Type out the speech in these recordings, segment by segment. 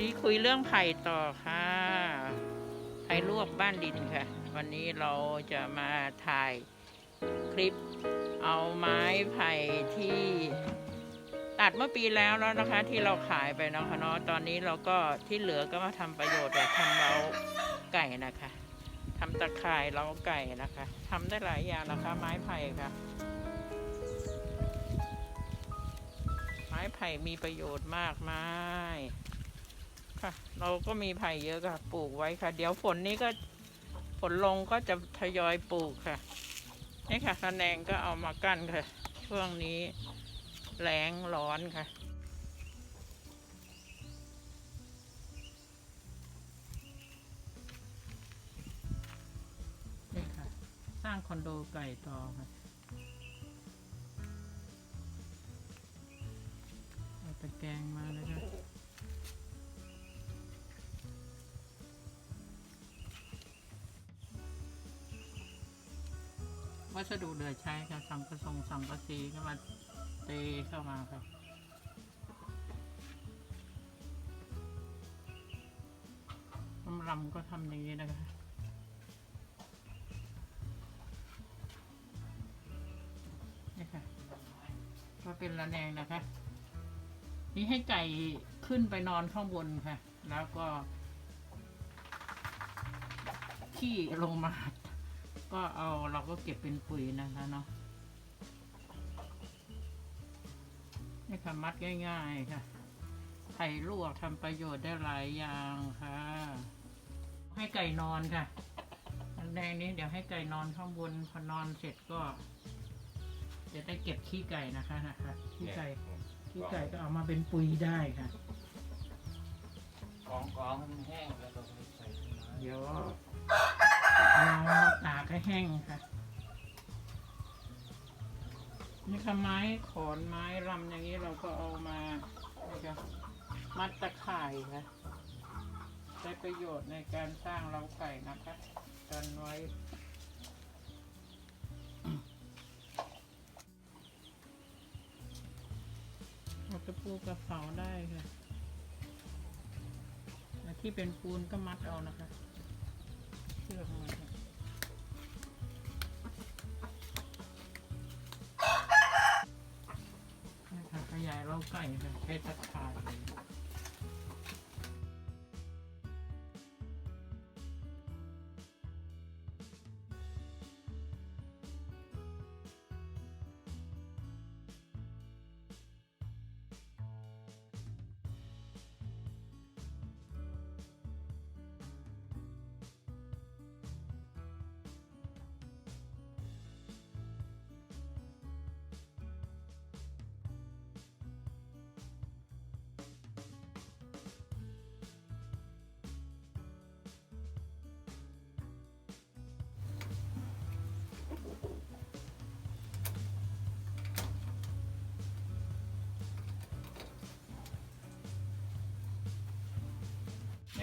นี้คุยเรื่องไผ่ต่อค่ะ ไผ่ลวกบ้านดินค่ะ วันนี้เราจะมาถ่ายคลิปเอาไม้ไผ่ที่ตัดเมื่อปีแล้วแล้วนะคะ ที่เราขายไปนะคะเนาะตอนนี้เราก็ที่เหลือก็มาทำประโยชน์แบบทำเล้าไก่นะคะทำตะข่ายเล้าไก่นะคะทำได้หลายอย่างนะคะ ไม้ไผ่ค่ะไม้ไผ่มีประโยชน์มากมาย ค่ะ เราก็มีไผ่เยอะค่ะ ปลูกไว้ค่ะ เดี๋ยวฝนนี้ก็ฝนลงก็จะทยอยปลูกค่ะ นี่ค่ะคะแนงก็เอามากั้นค่ะ ช่วงนี้แรงร้อนค่ะนี่ค่ะ สร้างคอนโดไก่ต่อค่ะเอาตะแกรงมาเลยค่ะ วัสดุเหลือใช้ค่ะสังกะสงสังกะสีก็มาเตเข้ามาค่ะน้ำรำก็ทำอย่างนี้นะคะนี่ค่ะก็เป็นระแนงนะคะ นี่ให้ไก่ขึ้นไปนอนข้างบนค่ะ แล้วก็ ขี้ลงมา ก็เอาเราก็เก็บเป็นปุ๋ยนะคะเนาะนี่ค่ะมัดง่ายๆค่ะไข่ลวกทำประโยชน์ได้หลายอย่างค่ะ ให้ไก่นอนค่ะอันแดงนี้เดี๋ยวให้ไก่นอนข้างบนพอนอนเสร็จก็จะได้เก็บขี้ไก่นะคะนะคะขี้ไก่ขี้ไก่ก็เอามาเป็นปุ๋ยได้ค่ะกองกองให้มันแห้งแล้วเราไปใส่ต้นไม้เดี๋ยว เราตากให้แห้งค่ะ นี่ค่ะไม้ขอนไม้ลำอย่างนี้เราก็เอามานี่ค่ะมัดตะข่ายค่ะใช้ประโยชน์ในการสร้างเล้าไก่นะคะกันไว้เราจะปูกระเป๋าได้ค่ะที่เป็นปูนก็มัดเอานะคะเชือกมัน ยายเล่าไก่เป็นเพศสัตว์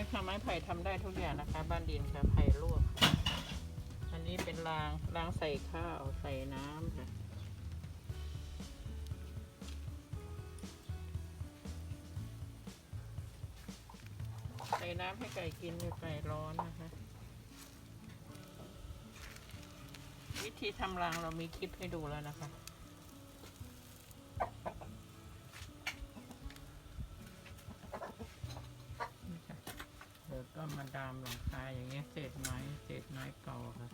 นี่ค่ะไม้ไผ่ทำได้ทุกอย่างนะคะ บ้านดินค่ะไผ่ลวกค่ะอันนี้เป็นรางรางใส่ข้าวใส่น้ำค่ะใส่น้ำให้ไก่กินในไก่ร้อนนะคะ วิธีทำรังเรามีคลิปให้ดูแล้วนะคะ็มาดามหลังคาอย่างเงี้ยเศษไม้เศษไม้เก่าค่ะ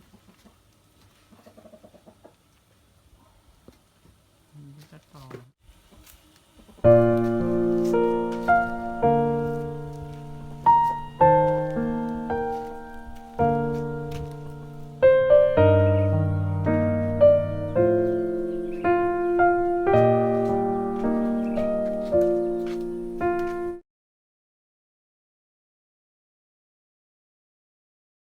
นี่ก็ต่อ